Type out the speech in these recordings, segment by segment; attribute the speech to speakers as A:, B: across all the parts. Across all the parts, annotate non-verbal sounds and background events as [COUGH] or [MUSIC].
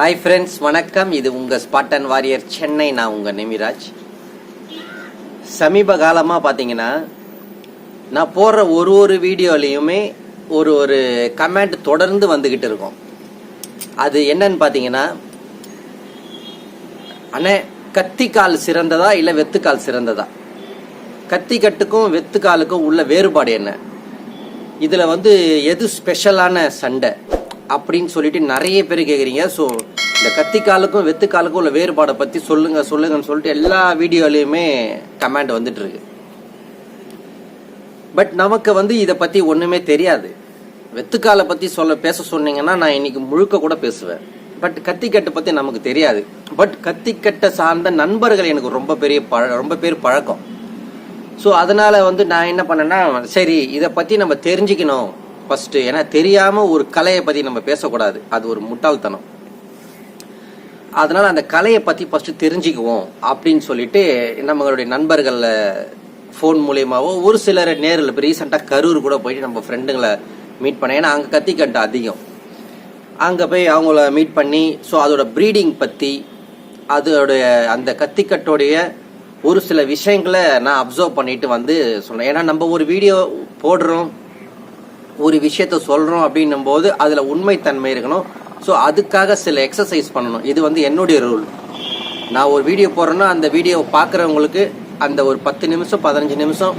A: Hi friends வணக்கம். இது உங்கள் ஸ்பாட்டன் வாரியர் சென்னை நான் உங்கள் நிமிராஜ். சமீப காலமாக பார்த்தீங்கன்னா நான் போடுற ஒரு ஒரு வீடியோலையுமே ஒரு ஒரு கமெண்ட் தொடர்ந்து வந்துக்கிட்டு இருக்கும். அது என்னன்னு பார்த்தீங்கன்னா அண்ணே கத்திக்கால் சிறந்ததா இல்லை வெத்துக்கால் சிறந்ததா? கத்திக்கட்டுக்கும் வெத்துக்காலுக்கும் உள்ள வேறுபாடு என்ன? இதில் வந்து எது ஸ்பெஷலான சண்டை? அப்படின்னு சொல்லிட்டு நிறைய பேர் கேட்குறீங்க ஸோ இந்த கத்திக்காலுக்கும் வெத்துக்காலுக்கும் உள்ள வேறுபாடை பற்றி சொல்லுங்க சொல்லுங்கன்னு சொல்லிட்டு எல்லா வீடியோலையுமே கமெண்ட் வந்துட்டு இருக்கு. பட் நமக்கு வந்து இதை பற்றி ஒன்றுமே தெரியாது. வெத்துக்காலை பற்றி சொல்ல பேச சொன்னீங்கன்னா நான் இன்னைக்கு முழுக்க கூட பேசுவேன். பட் கத்திக்கட்டை பற்றி நமக்கு தெரியாது. பட் கத்திக்கட்டை சார்ந்த நண்பர்கள் எனக்கு ரொம்ப பெரிய பழ ரொம்ப பேர் பழக்கம். ஸோ அதனால் வந்து நான் என்ன பண்ணேன்னா சரி இதை பற்றி நம்ம தெரிஞ்சுக்கணும். ஃபஸ்ட்டு ஏன்னா தெரியாமல் ஒரு கலையை பற்றி நம்ம பேசக்கூடாது. அது ஒரு முட்டாள்தனம். அதனால் அந்த கலையை பற்றி ஃபஸ்ட்டு தெரிஞ்சுக்குவோம் அப்படின்னு சொல்லிட்டு நம்மளுடைய நண்பர்களில் ஃபோன் மூலியமாவோ ஒரு சிலர் நேரில் இப்போ ரீசெண்டாக கரூர் கூட போயிட்டு நம்ம ஃப்ரெண்டுங்களை மீட் பண்ணேன். ஏன்னா அங்கே கத்திக்கட்டு அதிகம். அங்கே போய் அவங்கள மீட் பண்ணி ஸோ அதோட ப்ரீடிங் பற்றி அதோடைய அந்த கத்திக்கட்டோடைய ஒரு சில விஷயங்களை நான் அப்சர்வ் பண்ணிட்டு வந்து சொன்னேன். ஏன்னா நம்ம ஒரு வீடியோ போடுறோம் ஒரு விஷயத்த சொல்கிறோம் அப்படின்னும் போது அதில் உண்மைத்தன்மை இருக்கணும். ஸோ அதுக்காக சில எக்ஸசைஸ் பண்ணணும். இது வந்து என்னுடைய ரூல் நான் ஒரு வீடியோ போடுறேன்னா அந்த வீடியோ பார்க்குறவங்களுக்கு அந்த ஒரு பத்து நிமிஷம் பதினஞ்சு நிமிஷம்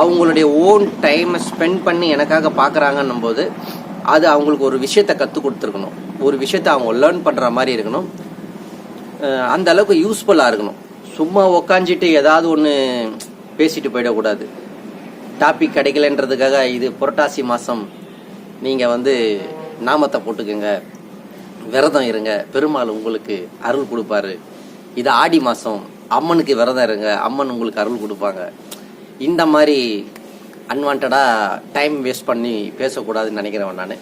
A: அவங்களுடைய ஓன் டைமை ஸ்பெண்ட் பண்ணி எனக்காக பார்க்குறாங்கன்னும் போது அது அவங்களுக்கு ஒரு விஷயத்த கற்றுக் கொடுத்துருக்கணும். ஒரு விஷயத்த அவங்க லேர்ன் பண்ணுற மாதிரி இருக்கணும். அந்த அளவுக்கு யூஸ்ஃபுல்லாக இருக்கணும். சும்மா உக்காஞ்சிட்டு ஏதாவது ஒன்று பேசிட்டு போயிடக்கூடாது. டாபிக் கிடைக்கலன்றதுக்காக இது புரட்டாசி மாதம் நீங்கள் வந்து நாமத்தை போட்டுக்கோங்க. விரதம் இருங்க. பெருமாள் உங்களுக்கு அருள் கொடுப்பாரு. இது ஆடி மாதம் அம்மனுக்கு விரதம் இருங்க. அம்மன் உங்களுக்கு அருள் கொடுப்பாங்க. இந்த மாதிரி அன்வான்டாக டைம் வேஸ்ட் பண்ணி பேசக்கூடாதுன்னு நினைக்கிறேன் நான்.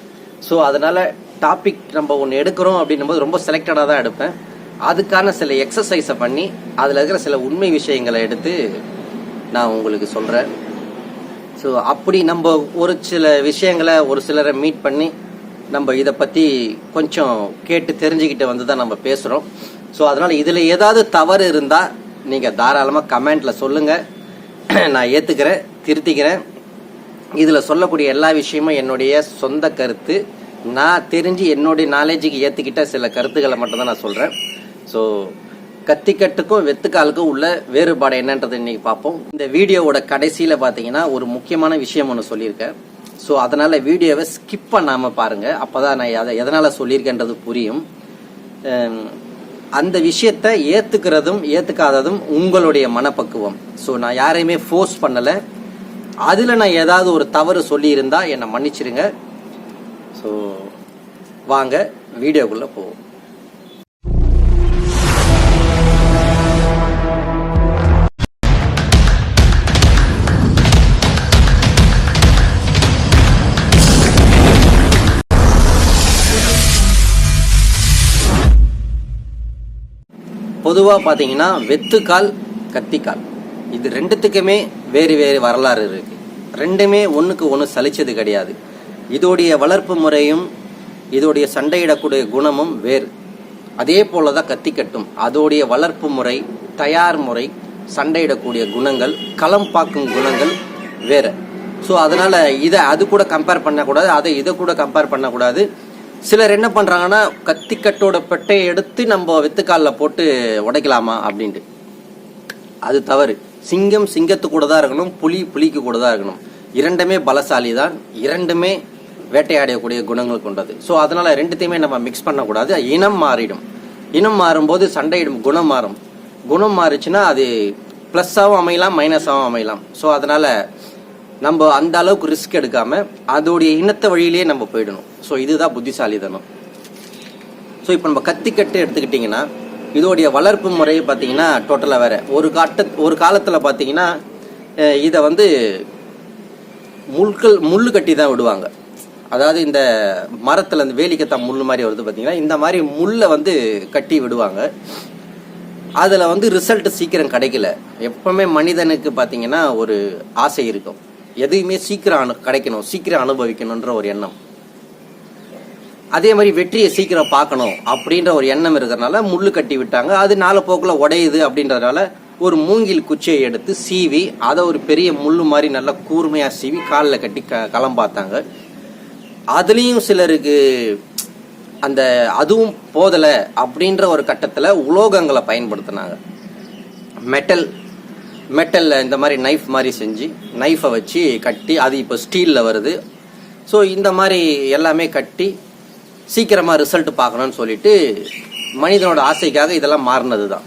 A: ஸோ அதனால் டாபிக் நம்ம ஒன்று எடுக்கிறோம் அப்படின்னும் போது ரொம்ப செலக்டடாக தான் எடுப்பேன். அதுக்கான சில எக்ஸசைஸை பண்ணி அதில் இருக்கிற சில உண்மை விஷயங்களை எடுத்து நான் உங்களுக்கு சொல்கிறேன் ஸோ அப்படி நம்ம ஒரு சில விஷயங்களை ஒரு சிலரை மீட் பண்ணி நம்ம இதை பற்றி கொஞ்சம் கேட்டு தெரிஞ்சுக்கிட்டு வந்து தான் நம்ம பேசுகிறோம் ஸோ அதனால் இதில் ஏதாவது தவறு இருந்தால் நீங்கள் தாராளமாக கமெண்ட்டில் சொல்லுங்கள் [CLEARS THROAT] நான் ஏற்றுக்கிறேன் திருத்திக்கிறேன். இதில் சொல்லக்கூடிய எல்லா விஷயமும் என்னுடைய சொந்த கருத்து. நான் தெரிஞ்சு என்னுடைய நாலேஜுக்கு ஏற்றுக்கிட்ட சில கருத்துக்களை மட்டும்தான் நான் சொல்கிறேன் ஸோ கத்திக்கட்டுக்கும் வெத்துக்காலுக்கும் உள்ள வேறுபாடு என்னன்றது இன்னைக்கு பார்ப்போம். இந்த வீடியோவோட கடைசியில் பார்த்தீங்கன்னா ஒரு முக்கியமான விஷயம் ஒன்று சொல்லியிருக்கேன் ஸோ அதனால் வீடியோவை ஸ்கிப் பண்ணாமல் பாருங்கள் அப்போ தான் நான் அதை எதனால் சொல்லியிருக்கேன்றது புரியும். அந்த விஷயத்தை ஏற்றுக்கிறதும் ஏற்றுக்காததும் உங்களுடைய மனப்பக்குவம். ஸோ நான் யாரையுமே ஃபோர்ஸ் பண்ணலை. அதில் நான் ஏதாவது ஒரு தவறு சொல்லியிருந்தா என்னை மன்னிச்சிருங்க. ஸோ வாங்க வீடியோக்குள்ளே போவோம். பொதுவாக பார்த்தீங்கன்னா வெத்துக்கால் கத்திக்கால். இது ரெண்டுத்துக்குமே வேறு வேறு வரலாறு இருக்கு. ரெண்டுமே ஒன்றுக்கு ஒன்று சலிச்சது கிடையாது. இதோடைய வளர்ப்பு முறையும் இதோடைய சண்டையிடக்கூடிய குணமும் வேறு. அதே போல தான் கத்திக்கட்டும். அதோடைய வளர்ப்பு முறை தயார் முறை சண்டையிடக்கூடிய குணங்கள் களம் பார்க்கும் குணங்கள் வேறு. ஸோ அதனால் இதை அது கூட கம்பேர் பண்ணக்கூடாது அதை இதை கூட கம்பேர் பண்ணக்கூடாது. சிலர் என்ன பண்ணுறாங்கன்னா கத்திக்கட்டோட பெட்டையை எடுத்து நம்ம வெத்துக்காலில் போட்டு உடைக்கலாமா அப்படின்ட்டு. அது தவறு. சிங்கம் சிங்கத்து கூட தான் இருக்கணும் புலி புலிக்கு கூட தான் இருக்கணும். இரண்டுமே பலசாலி தான் இரண்டுமே வேட்டையாடக்கூடிய குணங்கள் கொண்டது. ஸோ அதனால் ரெண்டுத்தையுமே நம்ம மிக்ஸ் பண்ணக்கூடாது. இனம் மாறிடும். இனம் மாறும்போது சண்டையிடும் குணம் மாறும். குணம் மாறுச்சுன்னா அது ப்ளஸ்ஸாகவும் அமையலாம் மைனஸாகவும் அமையலாம். ஸோ அதனால் நம்ம அந்த அளவுக்கு ரிஸ்க் எடுக்காம அதோடைய இனத்த வழியிலேயே நம்ம போயிடணும். ஸோ இதுதான் புத்திசாலிதனம் ஸோ இப்போ நம்ம கத்திக்கட்டு எடுத்துக்கிட்டிங்கன்னா இதோடைய வளர்ப்பு முறை பார்த்தீங்கன்னா டோட்டலாக வேற. ஒரு காட்ட ஒரு காலத்தில் பார்த்தீங்கன்னா இதை வந்து முள்கள் முள் கட்டி தான் விடுவாங்க. அதாவது இந்த மரத்தில் இந்த வேலிக்கத்தா முள் மாதிரி வருது பார்த்தீங்கன்னா இந்த மாதிரி முள்ளை வந்து கட்டி விடுவாங்க. அதில் வந்து ரிசல்ட் சீக்கிரம் கிடைக்கல. எப்பவுமே மனிதனுக்கு பார்த்தீங்கன்னா ஒரு ஆசை இருக்கும். எதையுமே சீக்கிரம் அனு கிடைக்கணும் சீக்கிரம் அனுபவிக்கணுன்ற ஒரு எண்ணம். அதே மாதிரி வெற்றியை சீக்கிரம் பார்க்கணும் அப்படின்ற ஒரு எண்ணம் இருக்கிறதுனால முள்ளு கட்டி விட்டாங்க. அது நாலு போக்கில் உடையுது அப்படின்றதுனால ஒரு மூங்கில் குச்சியை எடுத்து சீவி அதை ஒரு பெரிய முள் மாதிரி நல்லா கூர்மையாக சீவி காலில் கட்டி க களம் பார்த்தாங்க. அதுலேயும் சிலருக்கு அந்த அதுவும் போதலை அப்படின்ற ஒரு கட்டத்தில் உலோகங்களை பயன்படுத்தினாங்க. மெட்டல் மெட்டலில் இந்த மாதிரி நைஃப் மாதிரி செஞ்சு நைஃபை வச்சு கட்டி அது இப்போ ஸ்டீலில் வருது. ஸோ இந்த மாதிரி எல்லாமே கட்டி சீக்கிரமாக ரிசல்ட் பார்க்கணும்னு சொல்லிட்டு மனிதனோட ஆசைக்காக இதெல்லாம் மாறினது தான்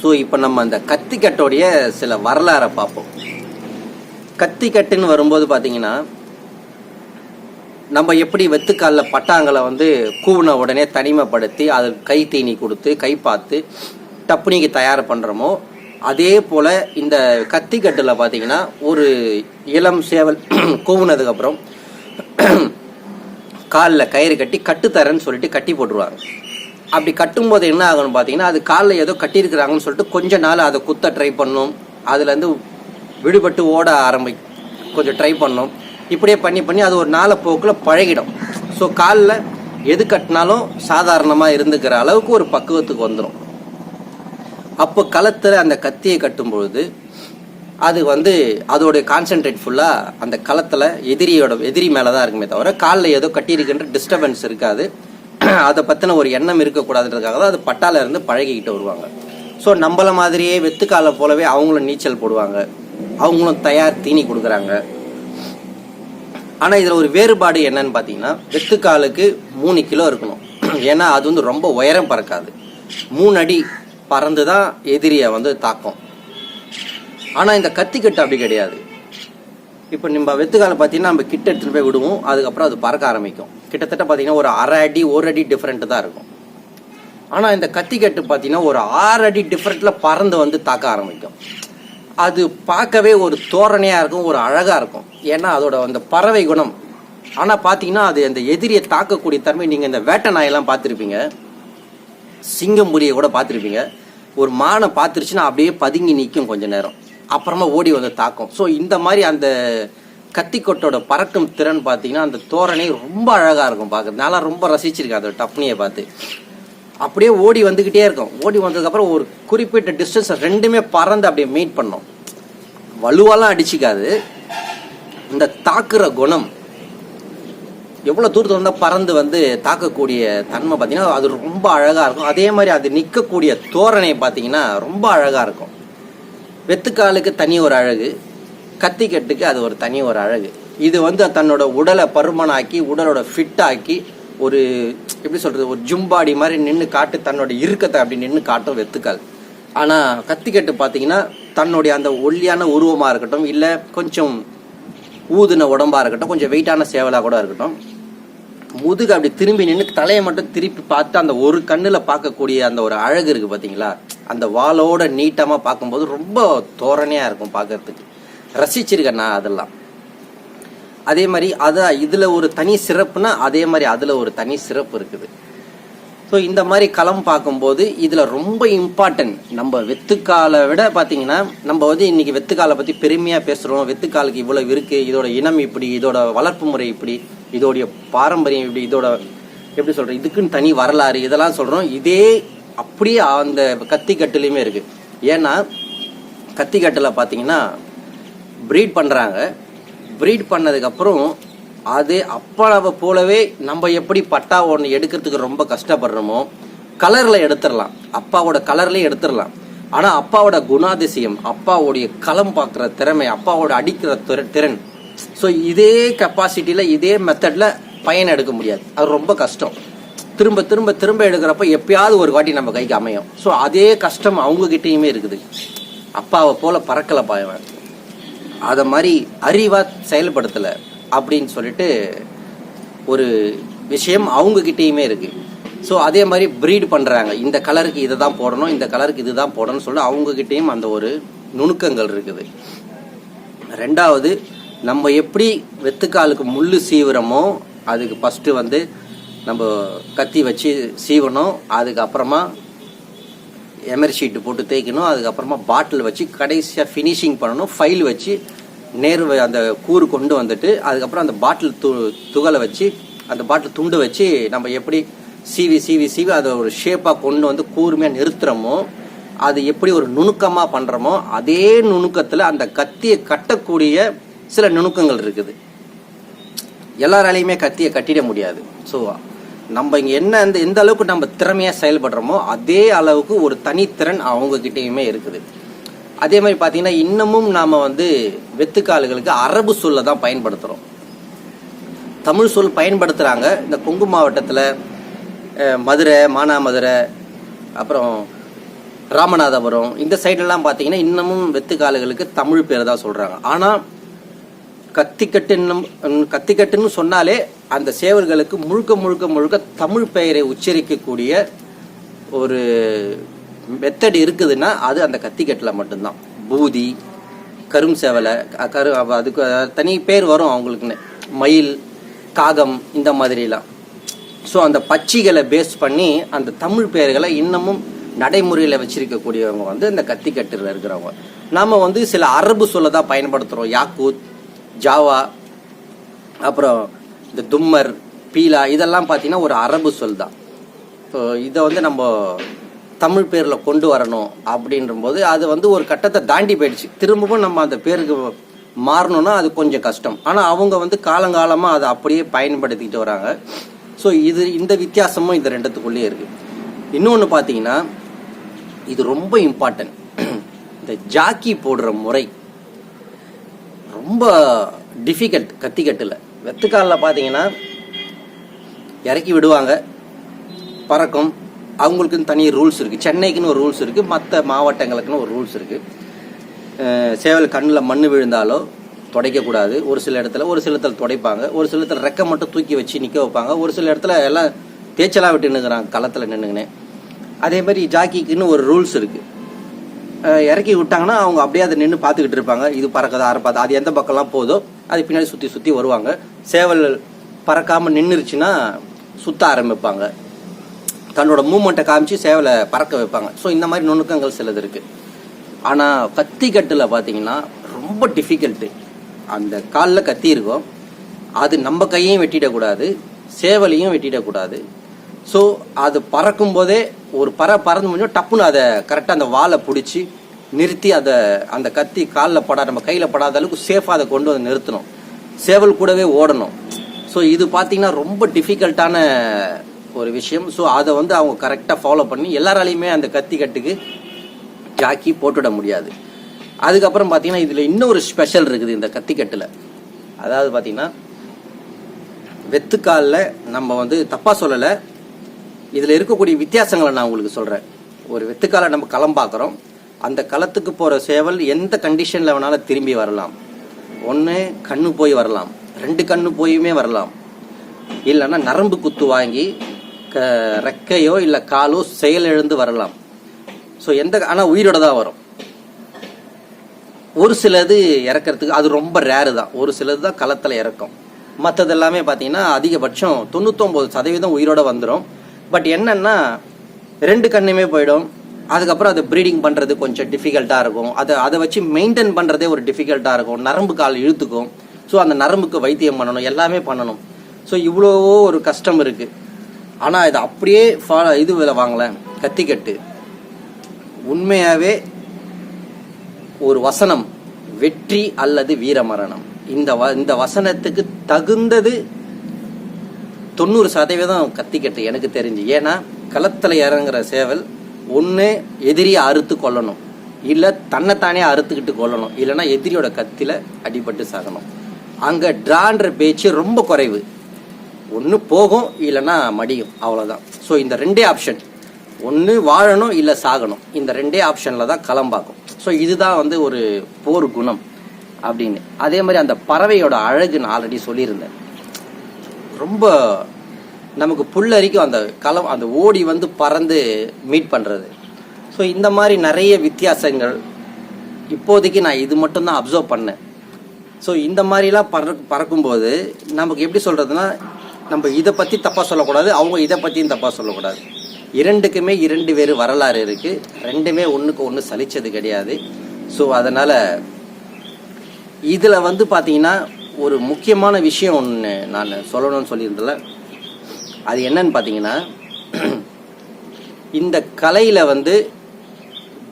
A: ஸோ இப்போ நம்ம அந்த கத்திக்கட்டோடைய சில வரலாறை பார்ப்போம். கத்திக்கட்டுன்னு வரும்போது பார்த்தீங்கன்னா நம்ம எப்படி வெத்துக்காலில் பட்டாங்களை வந்து கூவின உடனே தனிமைப்படுத்தி அது கை தீனி கொடுத்து கை பார்த்து டப்புனிக்கு தயார் பண்ணுறோமோ அதே போல் இந்த கத்திக்கட்டில் பார்த்தீங்கன்னா ஒரு இளம் சேவல் [CLEARS THROAT] கூவுனதுக்கப்புறம் [CLEARS THROAT] காலில் கயிறு கட்டி கட்டுத்தரேன்னு சொல்லிட்டு கட்டி போட்டுருவாங்க. அப்படி கட்டும்போது என்ன ஆகும்னு பார்த்தீங்கன்னா அது காலில் ஏதோ கட்டியிருக்கிறாங்கன்னு சொல்லிட்டு கொஞ்ச நாள் அதை குத்த ட்ரை பண்ணும். அதுலேருந்து விடுபட்டு ஓட ஆரம்பி கொஞ்சம் ட்ரை பண்ணும். இப்படியே பண்ணி பண்ணி அது ஒரு நாளை போக்கில் பழகிடும். ஸோ காலில் எது கட்டினாலும் சாதாரணமாக இருந்துக்கிற அளவுக்கு ஒரு பக்குவத்துக்கு வந்துடும் அப்போ களத்தில் அந்த கத்தியை கட்டும் பொழுது அது வந்து அதோடைய கான்சென்ட்ரேட் ஃபுல்லாக அந்த களத்தில் எதிரியோட எதிரி மேலே தான் இருக்குமே தவிர காலில் ஏதோ கட்டியிருக்கின்ற டிஸ்டர்பன்ஸ் இருக்காது. [CLEARS THROAT] அதை பற்றின ஒரு எண்ணம் இருக்கக்கூடாதுன்றதுக்காக தான் அது பட்டால இருந்து பழகிக்கிட்டு வருவாங்க. ஸோ நம்மள மாதிரியே வெத்துக்காலை போலவே அவங்களும் நீச்சல் போடுவாங்க. அவங்களும் தயார் தீனி கொடுக்குறாங்க. ஆனால் இதில் ஒரு வேறுபாடு என்னன்னு பார்த்தீங்கன்னா வெத்துக்காலுக்கு மூணு கிலோ இருக்கணும். [CLEARS THROAT] ஏன்னா அது வந்து ரொம்ப உயரம் பறக்காது. மூணு அடி பறந்து தான் எதிரியை வந்து தாக்கும். ஆனால் இந்த கத்திக்கட்டு அப்படி கிடையாது. இப்போ நம்ம வெத்துக்கால பார்த்தீங்கன்னா நம்ம கிட்ட எடுத்துகிட்டு போய் விடுவோம். அதுக்கப்புறம் அது பறக்க ஆரம்பிக்கும். கிட்டத்தட்ட பார்த்தீங்கன்னா ஒரு அரை அடி ஒரு அடி டிஃப்ரெண்ட்டு தான் இருக்கும். ஆனால் இந்த கத்திக்கட்டு பார்த்தீங்கன்னா ஒரு ஆறு அடி டிஃப்ரெண்ட்டில் பறந்து வந்து தாக்க ஆரம்பிக்கும். அது பார்க்கவே ஒரு தோரணையாக இருக்கும் ஒரு அழகாக இருக்கும். ஏன்னா அதோட அந்த பறவை குணம். ஆனால் பார்த்தீங்கன்னா அது அந்த எதிரியை தாக்கக்கூடிய தன்மை நீங்கள் இந்த வேட்டை நாயெல்லாம் பார்த்துருப்பீங்க. சிங்கம் புலியை கூட பார்த்துருப்பீங்க. ஒரு மானை பார்த்துருச்சுன்னா அப்படியே பதுங்கி நிற்கும் கொஞ்ச நேரம். அப்புறமா ஓடி வந்து தாக்கும். ஸோ இந்த மாதிரி அந்த கத்திக்கொட்டோட பறக்கும் திறன் பார்த்தீங்கன்னா அந்த தோரணை ரொம்ப அழகாக இருக்கும் பார்க்குறதுனால ரொம்ப ரசிச்சிருக்கேன் அந்த டப்னியை பார்த்து. அப்படியே ஓடி வந்துக்கிட்டே இருக்கும். ஓடி வந்ததுக்கப்புறம் ஒரு குறிப்பிட்ட டிஸ்டன்ஸ் ரெண்டுமே பறந்து அப்படியே மீட் பண்ணோம். வலுவாலாம் அடிச்சிக்காது. இந்த தாக்குற குணம் எவ்வளோ தூரத்தில் வந்தால் பறந்து வந்து தாக்கக்கூடிய தன்மை பார்த்தீங்கன்னா அது ரொம்ப அழகாக இருக்கும். அதே மாதிரி அது நிற்கக்கூடிய தோரணை பார்த்தீங்கன்னா ரொம்ப அழகாக இருக்கும். வெத்துக்காலுக்கு தனி ஒரு அழகு கத்திக்கட்டுக்கு அது ஒரு தனி ஒரு அழகு. இது வந்து தன்னோட உடலை பருமனாக்கி உடலோட ஃபிட்டாக்கி ஒரு எப்படி சொல்கிறது ஒரு ஜும்பாடி மாதிரி நின்று காட்டு தன்னோட இறுக்கத்தை அப்படி நின்று காட்டும் வெத்துக்கால். ஆனால் கத்திக்கட்டு பார்த்தீங்கன்னா தன்னுடைய அந்த ஒல்லியான உருவமாக இருக்கட்டும் இல்லை கொஞ்சம் ஊதுன உடம்பாக இருக்கட்டும் கொஞ்சம் வெயிட்டான சேவலாக கூட இருக்கட்டும். முதுகு அப்படி திரும்பி நின்று தலையை மட்டும் திருப்பி பார்த்து அந்த ஒரு கண்ணில் பார்க்கக்கூடிய அந்த ஒரு அழகு இருக்குது பார்த்தீங்களா அந்த வாளோட நீட்டமாக பார்க்கும்போது ரொம்ப தோரணையாக இருக்கும் பார்க்கறதுக்கு. ரசிச்சிருக்கேன் நான் அதெல்லாம். அதே மாதிரி அதான் இதில் ஒரு தனி சிறப்புனா அதே மாதிரி அதில் ஒரு தனி சிறப்பு இருக்குது. ஸோ இந்த மாதிரி களம் பார்க்கும்போது இதில் ரொம்ப இம்பார்ட்டன்ட் நம்ம வெத்துக்காலை விட பார்த்தீங்கன்னா நம்ம வந்து இன்னைக்கு வெத்துக்காலை பற்றி பெருமையாக பேசுகிறோம் வெத்துக்காலுக்கு இவ்வளோ இருக்குது இதோட இனம் இப்படி இதோட வளர்ப்பு முறை இப்படி இதோடைய பாரம்பரியம் இப்படி இதோட எப்படி சொல்கிறேன் இதுக்குன்னு தனி வரலாறு இதெல்லாம் சொல்கிறோம் இதே அப்படியே அந்த கத்திக்கட்டுலையுமே இருக்குது ஏன்னா கத்திக்கட்டில் பார்த்தீங்கன்னா ப்ரீட் பண்ணுறாங்க ப்ரீட் பண்ணதுக்கப்புறம் அது அப்பாவை போலவே நம்ம எப்படி பட்டா ஒன்று எடுக்கிறதுக்கு ரொம்ப கஷ்டப்படுறோமோ கலரில் எடுத்துடலாம். அப்பாவோட கலர்லேயும் எடுத்துடலாம். ஆனால் அப்பாவோட குணாதிசயம் அப்பாவுடைய களம் பார்க்குற திறமை அப்பாவோட அடிக்கிற திற- திறன். ஸோ இதே கெப்பாசிட்டியில் இதே மெத்தடில் பயன் எடுக்க முடியாது. அது ரொம்ப கஷ்டம். திரும்ப திரும்ப திரும்ப எடுக்கிறப்ப எப்பயாவது ஒரு வாட்டி நம்ம கைக்கு அமையும். ஸோ அதே கஷ்டம் அவங்கக்கிட்டேயுமே இருக்குது. அப்பாவை போல் பறக்கலை பாயவன். அதை மாதிரி அறிவாக செயல்படுத்தலை. அப்படின்னு சொல்லிட்டு ஒரு விஷயம் அவங்கக்கிட்டேயுமே இருக்குது ஸோ அதே மாதிரி ப்ரீட் பண்ணுறாங்க இந்த கலருக்கு இதை தான் போடணும் இந்த கலருக்கு இது தான் போடணும்னு சொல்லி அவங்கக்கிட்டேயும் அந்த ஒரு நுணுக்கங்கள் இருக்குது. ரெண்டாவது நம்ம எப்படி வெத்துக்காலுக்கு முள் சீவுறோமோ அதுக்கு ஃபஸ்ட்டு வந்து நம்ம கத்தி வச்சு சீவணும் அதுக்கப்புறமா எமர் ஷீட்டு போட்டு தேய்க்கணும் அதுக்கப்புறமா பாட்டில் வச்சு கடைசியாக ஃபினிஷிங் பண்ணணும் ஃபைல் வச்சு நேர் அந்த கூறு கொண்டு வந்துட்டு அதுக்கப்புறம் அந்த பாட்டில் து துகளை வச்சு அந்த பாட்டில் துண்டு வச்சு நம்ம எப்படி சீவி சீவி சீவி அதை ஒரு ஷேப்பாக கொண்டு வந்து கூர்மையாக நிறுத்துறோமோ அது எப்படி ஒரு நுணுக்கமாக பண்ணுறோமோ அதே நுணுக்கத்தில் அந்த கத்தியை கட்டக்கூடிய சில நுணுக்கங்கள் இருக்குது. எல்லாராலையுமே கத்தியை கட்டிட முடியாது. ஸோ நம்ம இங்கே என்ன இந்த எந்த அளவுக்கு நம்ம திறமையாக செயல்படுறோமோ அதே அளவுக்கு ஒரு தனித்திறன் அவங்க கிட்டேயுமே இருக்குது. அதே மாதிரி பார்த்தீங்கன்னா இன்னமும் நாம் வந்து வெத்துக்காலுகளுக்கு அரபு சொல்லை தான் பயன்படுத்துகிறோம் தமிழ் சொல் பயன்படுத்துகிறாங்க இந்த கொங்கு மாவட்டத்தில் மதுரை மானாமதுரை அப்புறம் ராமநாதபுரம் இந்த சைடெல்லாம் பார்த்தீங்கன்னா இன்னமும் வெத்துக்காலுகளுக்கு தமிழ் பேர் தான் சொல்கிறாங்க ஆனால் கத்திக்கட்டுன்னு கத்திக்கட்டுன்னு சொன்னாலே அந்த சேவல்களுக்கு முழுக்க முழுக்க முழுக்க தமிழ் பெயரை உச்சரிக்கக்கூடிய ஒரு மெத்தட் இருக்குதுன்னா அது அந்த கத்திக்கட்டில் மட்டும்தான். பூதி கரும் சேவலை கரு அதுக்கு தனி பேர் வரும் அவங்களுக்குன்னு. மயில் காகம் இந்த மாதிரிலாம். ஸோ அந்த பச்சிகளை பேஸ் பண்ணி அந்த தமிழ் பெயர்களை இன்னமும் நடைமுறையில் வச்சிருக்கக்கூடியவங்க வந்து இந்த கத்திக்கட்டில் இருக்கிறவங்க. நாம் வந்து சில அரபு சொல்ல தான் பயன்படுத்துகிறோம் யாக்கூத் ஜாவா அப்புறம் இந்த தும்மர் பீலா இதெல்லாம் பார்த்தீங்கன்னா ஒரு அரபு சொல் தான் ஸோ இதை வந்து நம்ம தமிழ் பேரில் கொண்டு வரணும் அப்படின்றபோது அது வந்து ஒரு கட்டத்தை தாண்டி போயிடுச்சு. திரும்பவும் நம்ம அந்த பேருக்கு மாறணும்னா அது கொஞ்சம் கஷ்டம். ஆனால் அவங்க வந்து காலங்காலமாக அதை அப்படியே பயன்படுத்திக்கிட்டு வராங்க. ஸோ இது இந்த வித்தியாசமும் இந்த ரெண்டுத்துக்குள்ளேயே இருக்குது இன்னொன்று பார்த்தீங்கன்னா இது ரொம்ப இம்பார்ட்டன்ட் இந்த ஜாக்கி போடுற முறை ரொம்ப டிஃபிகல்ட் கத்திக்கட்டில். வெத்துக்காலில் பார்த்தீங்கன்னா இறக்கி விடுவாங்க பறக்கும். அவங்களுக்குன்னு தனி ரூல்ஸ் இருக்குது சென்னைக்குன்னு ஒரு ரூல்ஸ் இருக்குது மற்ற மாவட்டங்களுக்குன்னு ஒரு ரூல்ஸ் இருக்குது சேவல் கண்ணில் மண் விழுந்தாலோ துடைக்கக்கூடாது. ஒரு சில இடத்துல ஒரு சில இடத்துல துடைப்பாங்க. ஒரு சில இடத்துல ரெக்கை மட்டும் தூக்கி வச்சு நிற்க வைப்பாங்க. ஒரு சில இடத்துல எல்லாம் தேய்ச்சலாக விட்டு நின்றுக்கிறாங்க களத்தில் நின்றுங்கன்னு அதே மாதிரி ஜாக்கிக்குன்னு ஒரு ரூல்ஸ் இருக்குது இறக்கி விட்டாங்கன்னா அவங்க அப்படியே அதை நின்று பார்த்துக்கிட்டு இருப்பாங்க. இது பறக்கதா அறப்பாதா அது எந்த பக்கம்லாம் போதோ அது பின்னாடி சுற்றி சுற்றி வருவாங்க. சேவல் பறக்காமல் நின்றுருச்சுன்னா சுற்ற ஆரம்பிப்பாங்க. தன்னோட மூமெண்ட்டை காமிச்சு சேவலை பறக்க வைப்பாங்க. ஸோ இந்த மாதிரி நுணுக்கங்கள் சிலது இருக்குது ஆனால் கத்தி கட்டில் பார்த்தீங்கன்னா ரொம்ப டிஃபிகல்ட்டு அந்த காலில் கத்தி இருக்கும். அது நம்ம கையையும் வெட்டிடக்கூடாது சேவலையும் வெட்டிடக்கூடாது ஸோ அது பறக்கும் போதே ஒரு பற பறந்து முடிஞ்சோம் டப்புன்னு அதை கரெக்டாக அந்த வாலை பிடிச்சி நிறுத்தி அதை அந்த கத்தி காலில் படா நம்ம கையில் படாத அளவுக்கு சேஃபாக அதை கொண்டு வந்து நிறுத்தணும். சேவல் கூடவே ஓடணும். ஸோ இது பார்த்தீங்கன்னா ரொம்ப டிஃபிகல்ட்டான ஒரு விஷயம். ஸோ அதை வந்து அவங்க கரெக்டாக ஃபாலோ பண்ணி எல்லாராலையுமே அந்த கத்தி கட்டுக்கு ஜாக்கி போட்டுவிட முடியாது. அதுக்கப்புறம் பார்த்தீங்கன்னா இதில் இன்னொரு ஸ்பெஷல் இருக்குது இந்த கத்திக்கட்டில் அதாவது பார்த்தீங்கன்னா வெத்துக்காலில் நம்ம வந்து தப்பாக சொல்லலை. இதில் இருக்கக்கூடிய வித்தியாசங்களை நான் உங்களுக்கு சொல்கிறேன் ஒரு வெத்துக்காலை நம்ம களம் பார்க்குறோம். அந்த களத்துக்கு போகிற சேவல் எந்த கண்டிஷனில் வேணாலும் திரும்பி வரலாம். ஒன்று கண்ணு போய் வரலாம். ரெண்டு கண்ணு போயுமே வரலாம். இல்லைன்னா நரம்பு குத்து வாங்கி க ரெக்கையோ இல்லை காலோ செயலிழந்து வரலாம். ஸோ எந்த ஆனால் உயிரோட தான் வரும். ஒரு சிலது இறக்கிறதுக்கு அது ரொம்ப ரேரு தான். ஒரு சிலது தான் களத்தில் இறக்கும். மற்றது எல்லாமே பார்த்தீங்கன்னா அதிகபட்சம் தொண்ணூத்தொம்பது சதவீதம் உயிரோட வந்துடும் பட் என்னன்னா ரெண்டு கண்ணுமே போயிடும். அதுக்கப்புறம் அதை ப்ரீடிங் பண்ணுறது கொஞ்சம் டிஃபிகல்ட்டாக இருக்கும். அதை அதை வச்சு மெயின்டைன் பண்ணுறதே ஒரு டிஃபிகல்ட்டாக இருக்கும். நரம்பு கால் இழுத்துக்கும். ஸோ அந்த நரம்புக்கு வைத்தியம் பண்ணணும். எல்லாமே பண்ணணும். ஸோ இவ்வளோவோ ஒரு கஷ்டம் இருக்குது ஆனால் இதை அப்படியே ஃபாலோ இது வாங்கலேன். கத்திக்கட்டு உண்மையாகவே ஒரு வசனம் வெற்றி அல்லது வீரமரணம். இந்த வ இந்த வசனத்துக்கு தகுந்தது தொண்ணூறு சதவீதம் கத்திக்கட்டு எனக்கு தெரிஞ்சு. ஏன்னா களத்தில் இறங்குற சேவல் ஒன்று எதிரியை அறுத்து கொள்ளணும் இல்லை தன்னைத்தானே அறுத்துக்கிட்டு கொள்ளணும் இல்லைன்னா எதிரியோட கத்தியில் அடிபட்டு சாகணும். அங்கே ட்ரான்ற பேச்சு ரொம்ப குறைவு. ஒன்று போகும் இல்லைன்னா மடியும். அவ்வளோதான் ஸோ இந்த ரெண்டே ஆப்ஷன் ஒன்று வாழணும் இல்லை சாகணும். இந்த ரெண்டே ஆப்ஷனில் தான் களம்பாக்கும் ஸோ இதுதான் வந்து ஒரு போர் குணம் அப்படின்னு. அதே மாதிரி அந்த பறவையோட அழகு நான் ஆல்ரெடி சொல்லியிருந்தேன். ரொம்ப நமக்கு புல்லரிக்கும் அந்த களம் அந்த ஓடி வந்து பறந்து மீட் பண்ணுறது ஸோ இந்த மாதிரி நிறைய வித்தியாசங்கள் இப்போதைக்கு நான் இது மட்டும்தான் அப்சர்வ் பண்ணேன். ஸோ இந்த மாதிரிலாம் பற பறக்கும்போது நமக்கு எப்படி சொல்கிறதுனா நம்ம இதை பற்றி தப்பாக சொல்லக்கூடாது அவங்க இதை பற்றியும் தப்பாக சொல்லக்கூடாது. இரண்டுக்குமே இரண்டு வேறு வரலாறு இருக்குது ரெண்டுமே ஒன்றுக்கு ஒன்று சலிச்சது கிடையாது. ஸோ அதனால் இதில் வந்து பார்த்தீங்கன்னா ஒரு முக்கியமான விஷயம் ஒன்று நான் சொல்லணும்னு சொல்லியிருந்தேன் அது என்னன்னு பார்த்தீங்கன்னா இந்த கலையில் வந்து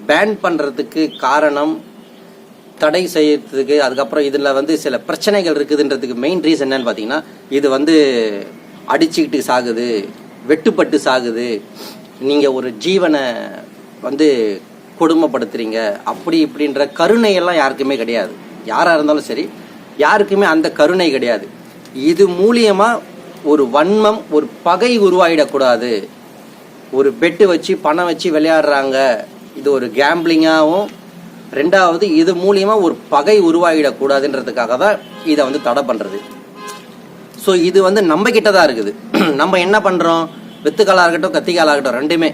A: பேன் பண்ணுறதுக்கு காரணம் தடை செய்யறதுக்கு அதுக்கப்புறம் இதில் வந்து சில பிரச்சனைகள் இருக்குதுன்றதுக்கு மெயின் ரீசன் என்னன்னு பார்த்தீங்கன்னா இது வந்து அடிச்சுக்கிட்டு சாகுது வெட்டுப்பட்டு சாகுது. நீங்கள் ஒரு ஜீவனை வந்து கொடுமைப்படுத்துறீங்க அப்படி இப்படின்ற கருணையெல்லாம் யாருக்குமே கிடையாது. யாராக இருந்தாலும் சரி யாருக்குமே அந்த கருணை கிடையாது. இது மூலியமாக ஒரு வன்மம் ஒரு பகை உருவாயிடக்கூடாது. ஒரு பெட்டு வச்சு பணம் வச்சு விளையாடுறாங்க. இது ஒரு கேம்பிளிங்காகவும் ரெண்டாவது இது மூலியமா ஒரு பகை உருவாகிடக்கூடாதுன்றதுக்காக தான் இதை வந்து தடை பண்றது. ஸோ இது வந்து நம்ம கிட்ட தான் இருக்குது. [CLEARS THROAT] நம்ம என்ன பண்றோம்? வெத்துக்காலாக இருக்கட்டும் கத்திக்காலாக இருக்கட்டும் ரெண்டுமே.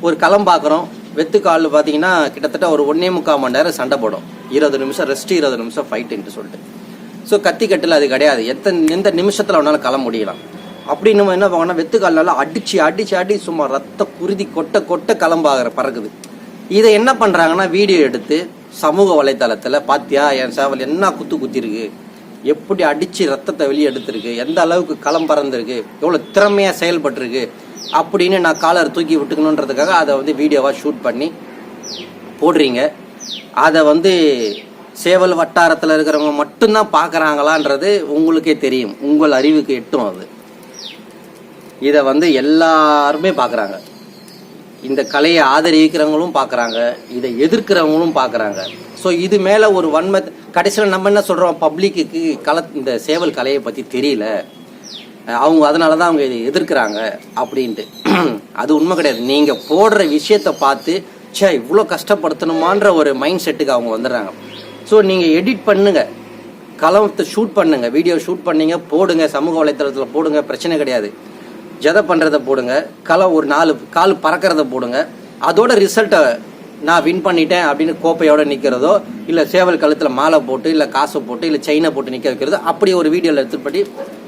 A: ஒரு களம் பார்க்குறோம். வெத்துக்கால் பார்த்தீங்கன்னா கிட்டத்தட்ட ஒரு ஒன்னே முக்கால் மணி நேரம் சண்டை போடும். இருபது நிமிஷம் ரெஸ்ட் இருபது நிமிஷம் ஃபைட்டுன்ட்டு சொல்லிட்டு. ஸோ கத்திக்கட்டில் அது கிடையாது. எத்தனை எந்த நிமிஷத்தில் வேணாலும் களம் முடியலாம். அப்படி நம்ம என்ன பண்ணோம்னா வெத்துக்கால்னால அடிச்சு அடிச்சு அடி சும்மா ரத்த குருதி கொட்ட கொட்ட களம்பாகிற பறக்குது. இதை என்ன பண்ணுறாங்கன்னா வீடியோ எடுத்து சமூக வலைத்தளத்தில் பாத்தியா என் சேவல் என்ன குத்து குத்திருக்கு? எப்படி அடிச்சு ரத்தத்தை வெளியே எடுத்திருக்கு? எந்த அளவுக்கு களம் பறந்துருக்கு? எவ்வளோ திறமையாக செயல்பட்டிருக்கு? அப்படின்னு நான் காலர் தூக்கி விட்டுக்கணுன்றதுக்காக அதை வந்து வீடியோவாக ஷூட் பண்ணி போடுறீங்க. அதை வந்து சேவல் வட்டாரத்தில் இருக்கிறவங்க மட்டும்தான் பார்க்குறாங்களான்றது உங்களுக்கே தெரியும். உங்கள் அறிவுக்கு எட்டும் அது. இதை வந்து எல்லாருமே பார்க்குறாங்க. இந்த கலையை ஆதரிக்கிறவங்களும் பார்க்குறாங்க இதை எதிர்க்கிறவங்களும் பார்க்குறாங்க. ஸோ இது மேலே ஒரு வன்மை கடைசியில் நம்ம என்ன சொல்கிறோம் பப்ளிக்கு கல இந்த சேவல் கலையை பற்றி தெரியல. அவங்க அதனால தான் அவங்க இதை எதிர்க்கிறாங்க அப்படின்ட்டு. அது உண்மை கிடையாது. நீங்கள் போடுற விஷயத்தை பார்த்து ச்சே இவ்வளோ கஷ்டப்படுத்தணுமான்ற ஒரு மைண்ட் செட்டுக்கு அவங்க வந்துடுறாங்க. ஸோ நீங்கள் எடிட் பண்ணுங்கள் களத்தை ஷூட் பண்ணுங்கள் வீடியோ ஷூட் பண்ணீங்க போடுங்க. சமூக வலைத்தளத்தில் போடுங்க. பிரச்சனை கிடையாது. ஜதை பண்ணுறதை போடுங்க களை ஒரு நாலு கால் பறக்கிறத போடுங்க. அதோட ரிசல்ட்டை நான் வின் பண்ணிட்டேன் அப்படின்னு கோப்பையோடு நிற்கிறதோ இல்லை சேவல் கழுத்தில் மாலை போட்டு இல்லை காசை போட்டு இல்லை செயினை போட்டு நிற்க வைக்கிறதோ அப்படி ஒரு வீடியோவில் எடுத்துப்படி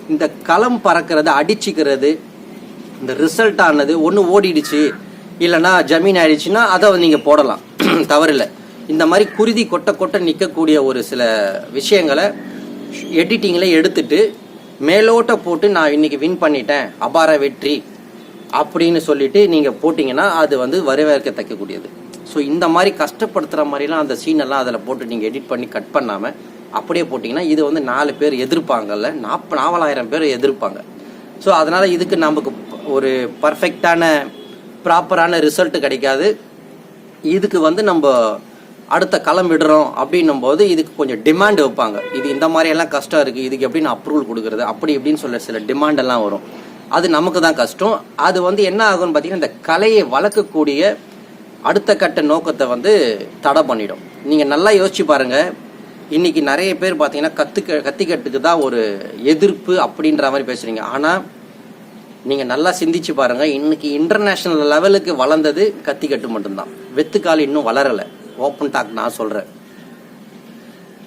A: இந்த களம் பறக்கிறது அடிச்சுக்கிறது இந்த ரிசல்ட் ஆனது ஒன்று ஓடிடுச்சு இல்லைன்னா ஜமீன் ஆயிடுச்சுன்னா அதை நீங்கள் போடலாம். [CLEARS THROAT] தவறில்லை. இந்த மாதிரி குருதி கொட்ட கொட்ட நிற்கக்கூடிய ஒரு சில விஷயங்களை எடிட்டிங்கில் எடுத்துட்டு மேலோட்ட போட்டு நான் இன்னைக்கு வின் பண்ணிட்டேன். அபார வெற்றி அப்படின்னு சொல்லிட்டு நீங்கள் போட்டிங்கன்னா அது வந்து வரவேற்கத்தக்கக்கூடியது ஸோ இந்த மாதிரி கஷ்டப்படுத்துகிற மாதிரிலாம் அந்த சீனெல்லாம் அதில் போட்டு நீங்கள் எடிட் பண்ணி கட் பண்ணாமல் அப்படியே போட்டிங்கன்னா இது வந்து நாலு பேர் எதிர்ப்பாங்கல்ல. நாற்ப நாவலாயிரம் பேர் எதிர்ப்பாங்க. ஸோ அதனால் இதுக்கு நமக்கு ஒரு பர்ஃபெக்டான ப்ராப்பரான ரிசல்ட் கிடைக்காது. இதுக்கு வந்து நம்ம அடுத்த களம் விடுறோம் அப்படின்னும் போது இதுக்கு கொஞ்சம் டிமாண்ட் வைப்பாங்க. இது இந்த மாதிரியெல்லாம் கஷ்டம் இருக்குது இதுக்கு எப்படி நான் அப்ரூவல் கொடுக்குறது அப்படி இப்படின்னு சொல்ல சில டிமாண்ட் எல்லாம் வரும். அது நமக்கு தான் கஷ்டம். அது வந்து என்ன ஆகும்னு பார்த்தீங்கன்னா இந்த கலையை வளர்க்கக்கூடிய அடுத்த கட்ட நோக்கத்தை வந்து தடை பண்ணிடும். நீங்கள் நல்லா யோசிச்சு பாருங்க. இன்னைக்கு நிறைய பேர் பார்த்தீங்கன்னா கத்துக்க கத்திக்கட்டுக்கு தான் ஒரு எதிர்ப்பு அப்படின்ற மாதிரி பேசுறீங்க. ஆனால் நீங்கள் நல்லா சிந்திச்சு பாருங்கள் இன்னைக்கு இன்டர்நேஷ்னல் லெவலுக்கு வளர்ந்தது கத்திக்கட்டு மட்டும்தான். வெத்துக்கால் இன்னும் வளரலை. ஓப்பன் டாக் நான் சொல்கிறேன்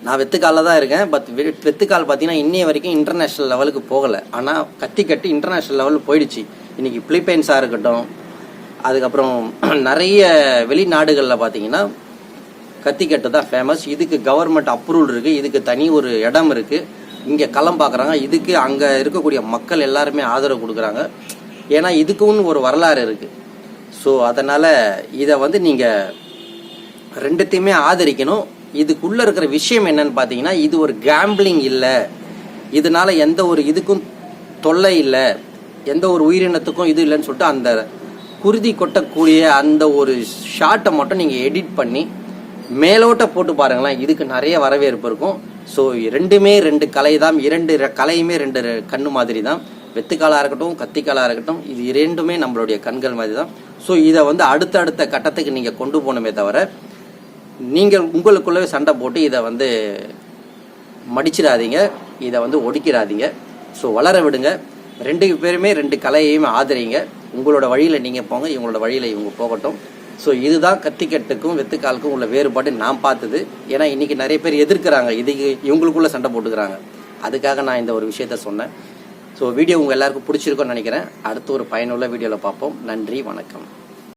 A: நான் வெத்துக்காலில் தான் இருக்கேன் பட் வெ- வெத்துக்கால் பார்த்தீங்கன்னா இன்னைய வரைக்கும் இன்டர்நேஷனல் லெவலுக்கு போகலை. ஆனால் கத்தி கட்டி இன்டர்நேஷ்னல் லெவலுக்கு போயிடுச்சு. இன்னைக்கு பிலிப்பைன்ஸாக இருக்கட்டும் அதுக்கப்புறம் [CLEARS THROAT] நிறைய வெளிநாடுகளில் பார்த்தீங்கன்னா கத்திக்கட்டு தான் ஃபேமஸ் இதுக்கு கவர்மெண்ட் அப்ரூவல் இருக்குது இதுக்கு தனி ஒரு இடம் இருக்குது இங்கே களம் பார்க்குறாங்க இதுக்கு அங்கே இருக்கக்கூடிய மக்கள் எல்லாருமே ஆதரவு கொடுக்குறாங்க. ஏன்னா இதுக்குன்னு ஒரு வரலாறு இருக்குது ஸோ அதனால் இதை வந்து நீங்கள் ரெண்டுத்தையுமே ஆதரிக்கணும். இதுக்குள்ள இருக்கிற விஷயம் என்னன்னு பார்த்தீங்கன்னா இது ஒரு கேம்பிளிங் இல்லை. இதனால எந்த ஒரு இதுக்கும் தொல்லை இல்லை. எந்த ஒரு உயிரினத்துக்கும் இது இல்லைன்னு சொல்லிட்டு அந்த குருதி கொட்டக்கூடிய அந்த ஒரு ஷாட்டை மட்டும் நீங்கள் எடிட் பண்ணி மேலோட்ட போட்டு பாருங்களேன். இதுக்கு நிறைய வரவேற்பு இருக்கும். ஸோ ரெண்டுமே ரெண்டு கலை தான் இரண்டு கலையுமே ரெண்டு கண்ணு மாதிரி தான் வெத்துக்காலாக இருக்கட்டும் கத்திக்காலாக இருக்கட்டும் இது இரண்டுமே நம்மளுடைய கண்கள் மாதிரி தான் ஸோ இதை வந்து அடுத்தடுத்த கட்டத்துக்கு நீங்கள் கொண்டு போகணுமே தவிர நீங்கள் உங்களுக்குள்ளவே சண்டை போட்டு இதை வந்து மடிச்சிடாதீங்க. இதை வந்து ஒடுக்கிறாதீங்க ஸோ வளர விடுங்க. ரெண்டு பேருமே ரெண்டு கலையையும் ஆதரிங்க. உங்களோட வழியில் நீங்கள் போங்க. இவங்களோட வழியில் இவங்க போகட்டும். ஸோ இதுதான் கத்திக்கட்டுக்கும் வெத்துக்காலுக்கும் உள்ள வேறுபாடு நான் பார்த்தது. ஏன்னா இன்றைக்கி நிறைய பேர் எதிர்க்கிறாங்க. இதுக்கு இவங்களுக்குள்ளே சண்டை போட்டுக்கிறாங்க. அதுக்காக நான் இந்த ஒரு விஷயத்த சொன்னேன். ஸோ வீடியோ உங்கள் எல்லாருக்கும் பிடிச்சிருக்கோன்னு நினைக்கிறேன். அடுத்து ஒரு பயனுள்ள வீடியோவில் பார்ப்போம். நன்றி வணக்கம்.